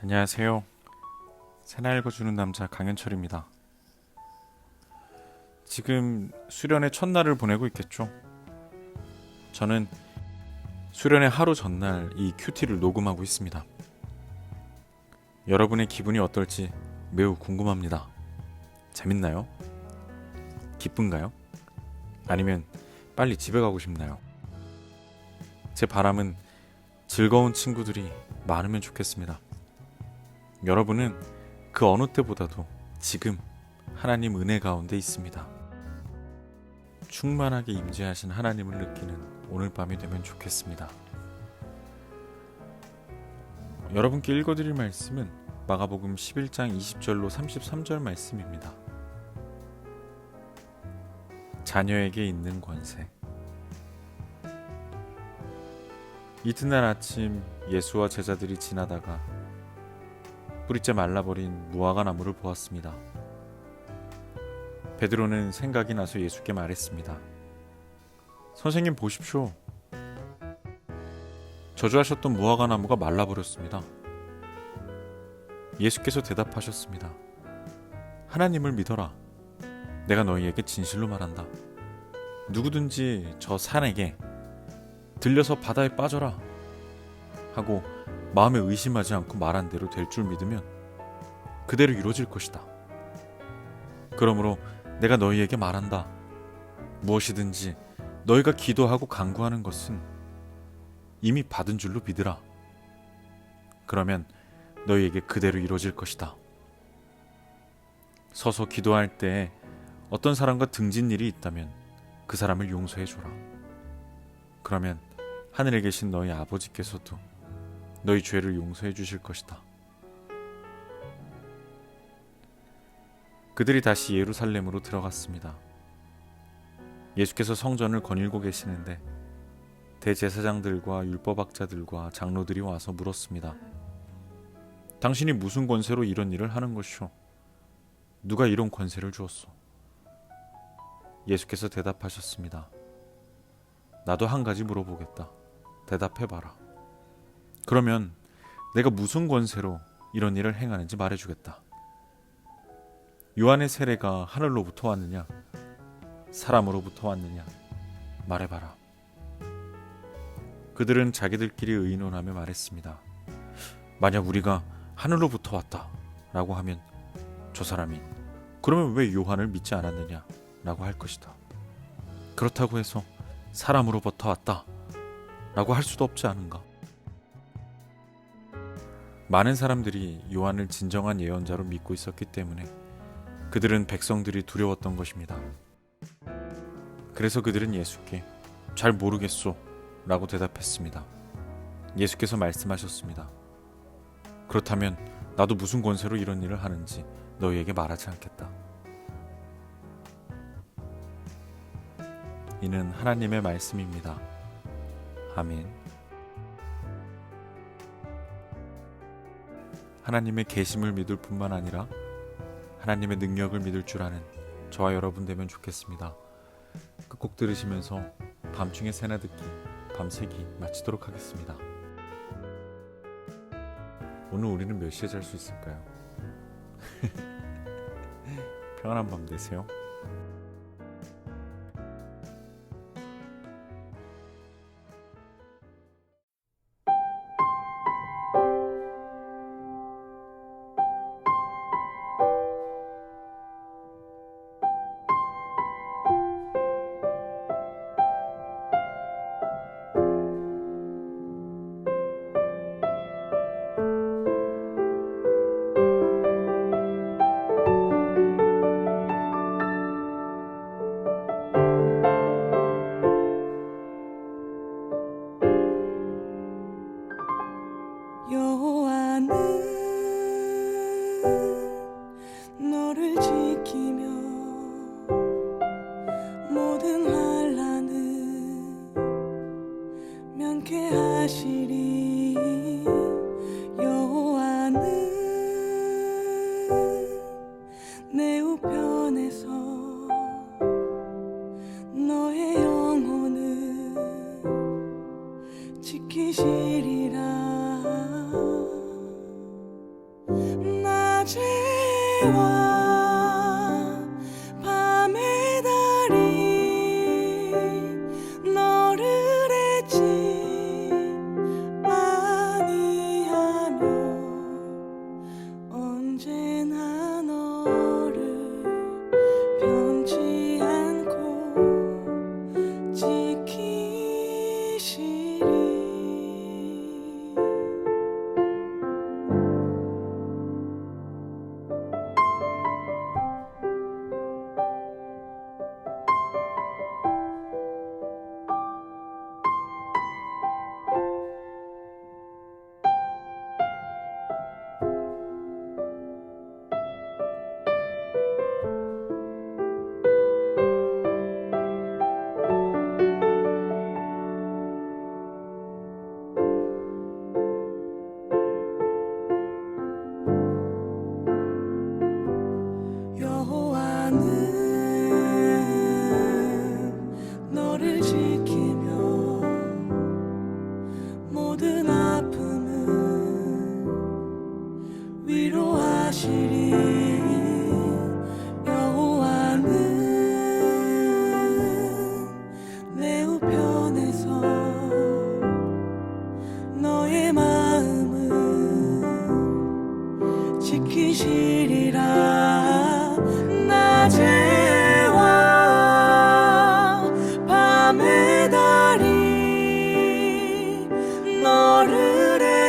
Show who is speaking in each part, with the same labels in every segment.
Speaker 1: 안녕하세요. 새나 읽어주는 남자 강현철입니다. 지금 수련의 첫날을 보내고 있겠죠. 저는 수련의 하루 전날 이 큐티를 녹음하고 있습니다. 여러분의 기분이 어떨지 매우 궁금합니다. 재밌나요? 기쁜가요? 아니면 빨리 집에 가고 싶나요? 제 바람은 즐거운 친구들이 많으면 좋겠습니다. 여러분은 그 어느 때보다도 지금 하나님 은혜 가운데 있습니다. 충만하게 임재하신 하나님을 느끼는 오늘 밤이 되면 좋겠습니다. 여러분께 읽어드릴 말씀은 마가복음 11장 20절로 33절 말씀입니다. 자녀에게 있는 권세. 이튿날 아침 예수와 제자들이 지나다가 뿌리째 말라버린 무화과 나무를 보았습니다. 베드로는 생각이 나서 예수께 말했습니다. 선생님 보십시오. 저주하셨던 무화과 나무가 말라버렸습니다. 예수께서 대답하셨습니다. 하나님을 믿어라. 내가 너희에게 진실로 말한다. 누구든지 저 산에게 들려서 바다에 빠져라 하고 마음에 의심하지 않고 말한 대로 될 줄 믿으면 그대로 이루어질 것이다. 그러므로 내가 너희에게 말한다. 무엇이든지 너희가 기도하고 간구하는 것은 이미 받은 줄로 믿으라. 그러면 너희에게 그대로 이루어질 것이다. 서서 기도할 때 어떤 사람과 등진 일이 있다면 그 사람을 용서해 줘라. 그러면 하늘에 계신 너희 아버지께서도 너희 죄를 용서해 주실 것이다. 그들이 다시 예루살렘으로 들어갔습니다. 예수께서 성전을 거닐고 계시는데 대제사장들과 율법학자들과 장로들이 와서 물었습니다. 당신이 무슨 권세로 이런 일을 하는 것이오? 누가 이런 권세를 주었소? 예수께서 대답하셨습니다. 나도 한 가지 물어보겠다. 대답해봐라. 그러면 내가 무슨 권세로 이런 일을 행하는지 말해주겠다. 요한의 세례가 하늘로부터 왔느냐? 사람으로부터 왔느냐? 말해봐라. 그들은 자기들끼리 의논하며 말했습니다. 만약 우리가 하늘로부터 왔다 라고 하면 저 사람이 그러면 왜 요한을 믿지 않았느냐 라고 할 것이다. 그렇다고 해서 사람으로부터 왔다 라고 할 수도 없지 않은가? 많은 사람들이 요한을 진정한 예언자로 믿고 있었기 때문에 그들은 백성들이 두려웠던 것입니다. 그래서 그들은 예수께 잘 모르겠소 라고 대답했습니다. 예수께서 말씀하셨습니다. 그렇다면 나도 무슨 권세로 이런 일을 하는지 너희에게 말하지 않겠다. 이는 하나님의 말씀입니다. 아멘. 하나님의 계심을 믿을 뿐만 아니라 하나님의 능력을 믿을 줄 아는 저와 여러분 되면 좋겠습니다. 끝곡 들으시면서 밤중에 새나 듣기 밤새기 마치도록 하겠습니다. 오늘 우리는 몇 시에 잘 수 있을까요? 평안한 밤 되세요.
Speaker 2: 면케하시리 여호와는 내 우편에서 너의 영혼을
Speaker 1: 지키시리라. 낮에와 모든 아픔을 위로하시리.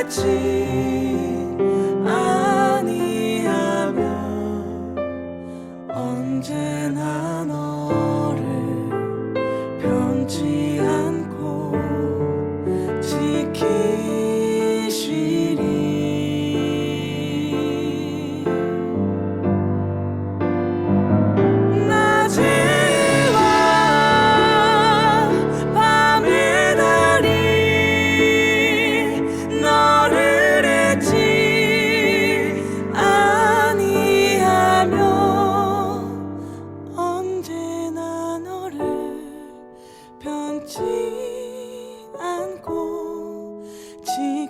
Speaker 1: 情。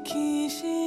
Speaker 1: きし